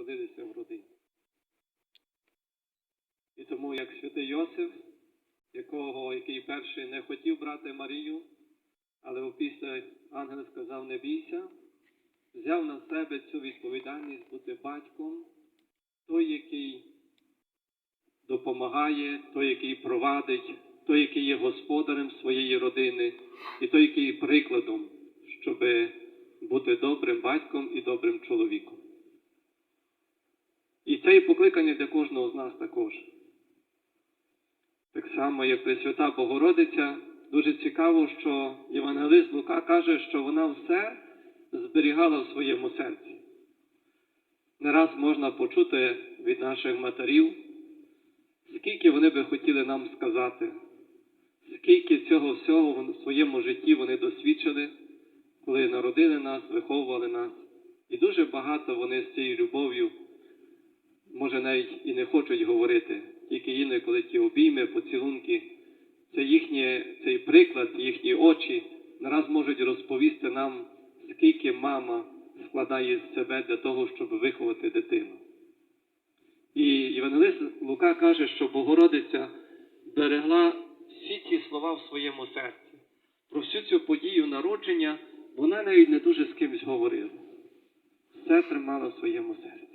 народилися в родині. І тому, як святий Йосиф, якого, який перший не хотів брати Марію, але опісля ангел сказав не бійся, взяв на себе цю відповідальність бути батьком, той, який допомагає, той, який провадить, той, який є господарем своєї родини, і той, який є прикладом, щоб бути добрим батьком і добрим чоловіком. І це і покликання для кожного з нас також. Так само, як Пресвята Богородиця, дуже цікаво, що Євангелист Лука каже, що вона все зберігала в своєму серці. Не раз можна почути від наших матерів, скільки вони би хотіли нам сказати, скільки цього всього в своєму житті вони досвідчили, коли народили нас, виховували нас. І дуже багато вони з цією любов'ю, може, навіть і не хочуть говорити, тільки інколи, ті обійми, поцілунки, це їхнє, цей приклад, їхні очі нараз можуть розповісти нам, скільки мама складає з себе для того, щоб виховати дитину. І Євангелист Лука каже, що Богородиця берегла всі ці слова в своєму серці. Про всю цю подію народження вона навіть не дуже з кимось говорила. Все тримала в своєму серці.